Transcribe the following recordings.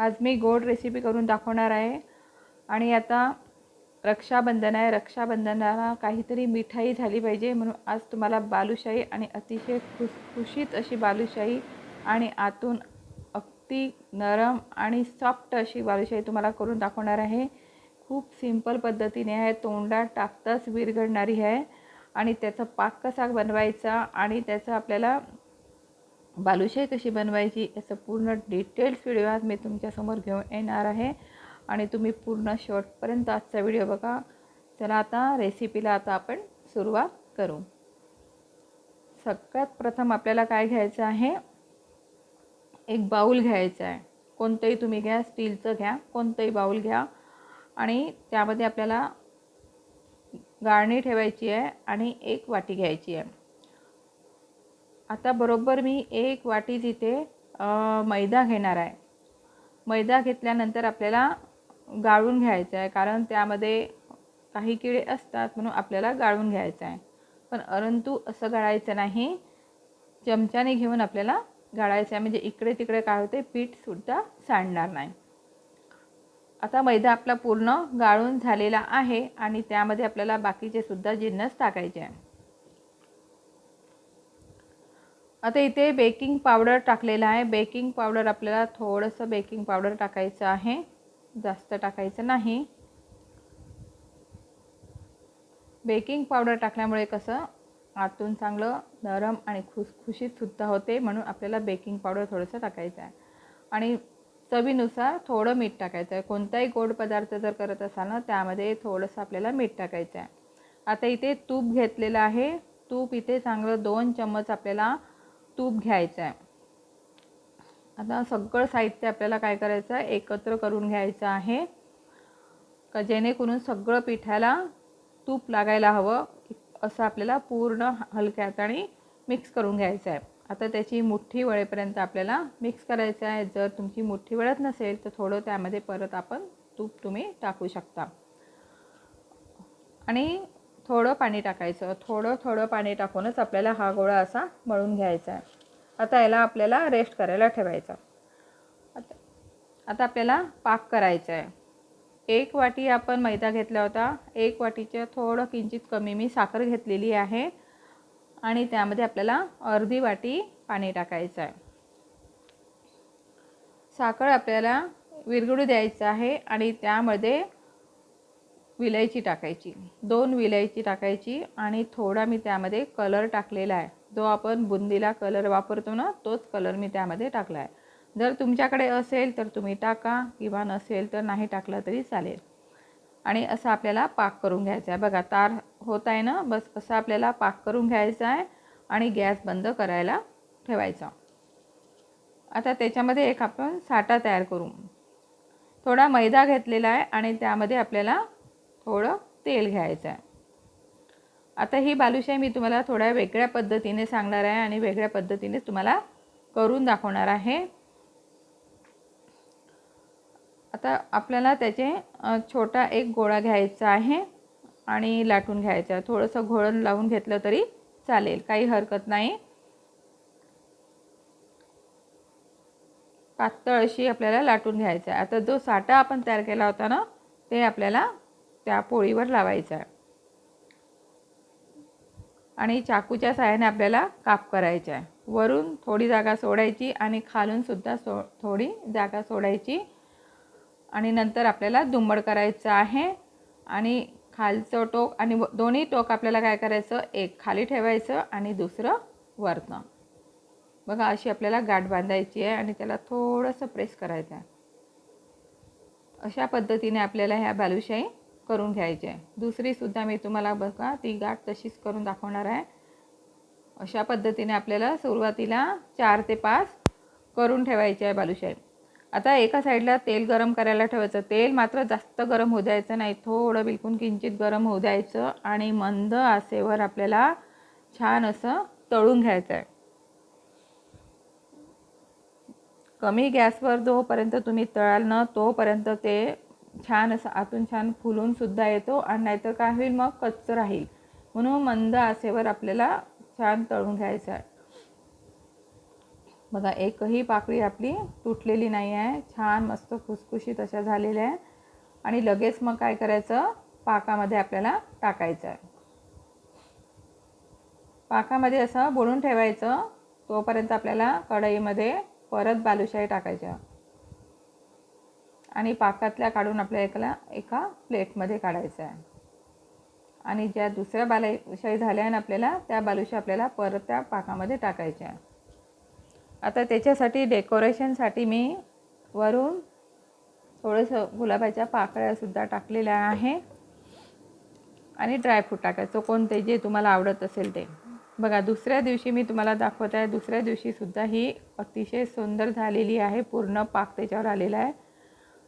आज मी गोड रेसिपी करून दाखवणार आहे. आणि आता रक्षाबंधन आहे. रक्षाबंधनाला काहीतरी मिठाई झाली पाहिजे. म्हणून आज तुम्हाला बालुशाही आणि अतिशय खुसखुशीत अशी बालुशाही आणि आतून अगदी नरम आणि सॉफ्ट अशी बालुशाही तुम्हाला करून दाखवणार आहे. खूप सिंपल पद्धतीने आहे. तोंडात टाकताच विरघडणारी आहे. आणि त्याचा पाक कसा बनवायचा आणि त्याचं आपल्याला बालुशाही कशी बनवायची याचं पूर्ण डिटेल्स व्हिडिओ आज मी तुमच्यासमोर घेऊन येणार आहे. आणि तुम्ही पूर्ण शेवटपर्यंत आजचा व्हिडिओ बघा. चला आता रेसिपीला आता आपण सुरुवात करू. सगळ्यात प्रथम आपल्याला काय घ्यायचं आहे? एक बाऊल घ्यायचा आहे. कोणतंही तुम्ही घ्या स्टीलचं घ्या कोणतंही बाऊल घ्या. आणि त्यामध्ये आपल्याला गाळणी ठेवायची आहे आणि एक वाटी घ्यायची आहे. आता बरोबर मी एक वाटी तिथे मैदा घेणार आहे. मैदा घेतल्यानंतर आपल्याला गाळून घ्यायचं आहे कारण त्यामध्ये काही किडे असतात म्हणून आपल्याला गाळून घ्यायचं आहे. पण परंतु असं गाळायचं नाही. चमच्याने घेऊन आपल्याला गाळायचं आहे. म्हणजे इकडे तिकडे काय होते पीठसुद्धा सांडणार नाही. आता मैदा आपला पूर्ण गाळून झालेला आहे आणि त्यामध्ये आपल्याला बाकीचे सुद्धा जिन्नस टाकायचे आहे. आता इथे बेकिंग पावडर टाकलेलं आहे. बेकिंग पावडर आपल्याला थोडंसं बेकिंग पावडर टाकायचं आहे. जास्त टाकायचं नाही. बेकिंग पावडर टाकल्यामुळे कसं आतून चांगलं नरम आणि खुसखुशीतसुद्धा होते म्हणून आपल्याला बेकिंग पावडर थोडंसं टाकायचं आहे. आणि चवीनुसार थोडं मीठ टाकायचं आहे. कोणताही गोड पदार्थ जर करत असाल ना त्यामध्ये थोडंसं आपल्याला मीठ टाकायचं आहे. आता इथे तूप घेतलेलं आहे. तूप इथे चांगलं दोन चम्मच आपल्याला तूप घ्यायचं आहे आता सगळं साहित्य आपल्याला काय करायचं आहे? एकत्र करून घ्यायचं आहे. का जेणेकरून सगळं पिठाला तूप लागायला हवं असं आपल्याला पूर्ण हलक्या हाताने मिक्स करून घ्यायचं आहे आता त्याची मुठ्ठी वळेपर्यंत आपल्याला मिक्स करायचं आहे. जर तुमची मुठ्ठी वळत नसेल तर थोडं त्यामध्ये परत आपण तूप तुम्ही टाकू शकता. आणि थोडं पाणी टाकायचं. थोडं थोडं पाणी टाकूनच आपल्याला हा गोळा असा मळून घ्यायचा आहे. आता याला आपल्याला रेस्ट करायला ठेवायचा. आता आता आपल्याला पाक करायचा आहे. एक वाटी आपण मैदा घेतला होता. एक वाटीच्या थोडं किंचित कमी मी साखर घेतलेली आहे. आणि त्यामध्ये आपल्याला अर्धी वाटी पाणी टाकायचं आहे. साखर आपल्याला विरघळू द्यायचं आहे आणि त्यामध्ये विलायची टाकायची. दोन विलायची टाकायची आणि थोडा मी त्यामध्ये कलर टाकलेला आहे. जो आपण बुंदीला कलर वापरतो ना तोच कलर मी त्यामध्ये टाकला आहे जर तुमच्याकडे असेल तर तुम्ही टाका किंवा नसेल तर नाही टाकलं तरी चालेल. आणि असं आपल्याला पाक करून घ्यायचा आहे. बघा तार होत आहे ना बस असं आपल्याला पाक करून घ्यायचा आहे आणि गॅस बंद करायला ठेवायचा. आता त्याच्यामध्ये एक आपण साठा तयार करू. थोडा मैदा घेतलेला आहे आणि त्यामध्ये आपल्याला थोडं तेल घ्यायचं आहे. आता ही बालुशाही मी तुम्हाला थोड्या वेगळ्या पद्धतीने सांगणार आहे आणि वेगळ्या पद्धतीने तुम्हाला करून दाखवणार आहे. आता आपल्याला त्याचे छोटा एक गोळा घ्यायचा आहे आणि लाटून घ्यायचा आहे. थोडंसं घोळण लावून घेतलं तरी चालेल काही हरकत नाही. पातळ अशी आपल्याला लाटून घ्यायचं आहे. आता जो साठा आपण तयार केला होता ना ते आपल्याला त्या पोळीवर लावायचं. आहे आणि चाकूच्या साह्याने आपल्याला काप करायचा आहे. वरून थोडी जागा सोडायची आणि खालूनसुद्धा सो थोडी जागा सोडायची. आणि नंतर आपल्याला दुंबड करायचं आहे. आणि खालचं टोक आणि दोन्ही टोक आपल्याला काय करायचं? एक खाली ठेवायचं आणि दुसरं वरनं. बघा अशी आपल्याला गाठ बांधायची आहे आणि त्याला थोडंसं प्रेस करायचं आहे. अशा पद्धतीने आपल्याला ह्या बालुशाही करून घ्यायची. आहे दुसरीसुद्धा मी तुम्हाला बघा ती गाठ तशीच करून दाखवणार आहे. अशा पद्धतीने आपल्याला सुरुवातीला चार ते पाच करून ठेवायची आहे बालुशाही. आता एका साईडला तेल गरम करायला ठेवायचं. तेल मात्र जास्त गरम होऊ द्यायचं नाही. थोडं बिलकुल किंचित गरम होऊ द्यायचं आणि मंद आसेवर आपल्याला छान असं तळून घ्यायचं आहे. कमी गॅसवर जोपर्यंत तुम्ही तळाल ना तोपर्यंत ते छान असं आतून छान फुलूनसुद्धा येतो आणि नाहीतर काय होईल मग कच्चं राहील. म्हणून मंद आसेवर आपल्याला छान तळून घ्यायचं आहे. बघा एकही पाकळी आपली तुटलेली नाही आहे. छान मस्त खुसखुशीत अशा झालेल्या आहे. आणि लगेच मग काय करायचं? पाकामध्ये आपल्याला टाकायचं आहे. पाकामध्ये असं बोलून ठेवायचं. तोपर्यंत आपल्याला कढईमध्ये परत बालुशाही टाकायच्या. आणि पाकातल्या काढून आपल्या एकाला एका प्लेटमध्ये काढायचं आहे. आणि ज्या दुसऱ्या बालुशाही झाल्या आहे ना आपल्याला त्या बालुशा आपल्याला परत त्या पाकामध्ये टाकायच्या आता त्याच्यासाठी डेकोरेशनसाठी मी वरून थोडंसं गुलाबाच्या पाकळ्यासुद्धा टाकलेल्या आहे. आणि ड्रायफ्रूट टाकायचं. कोणते जे तुम्हाला आवडत असेल ते. बघा दुसऱ्या दिवशी मी तुम्हाला दाखवत आहे दुसऱ्या दिवशीसुद्धा ही अतिशय सुंदर झालेली आहे. पूर्ण पाक त्याच्यावर आलेला आहे.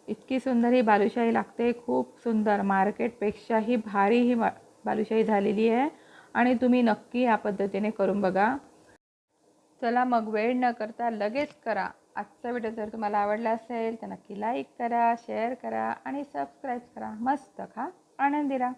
इतकी सुंदर ही बालुशाही लागते खूप सुंदर. मार्केटपेक्षाही भारी ही बा बालुशाही झालेली आहे आणि तुम्ही नक्की या पद्धतीने करून बघा. चला मग वेळ न करता लगेच करा. आजचा व्हिडिओ जर तुम्हाला आवडला असेल तर नक्की लाईक करा शेअर करा आणि सबस्क्राईब करा. मस्त खा. आनंदी राहा.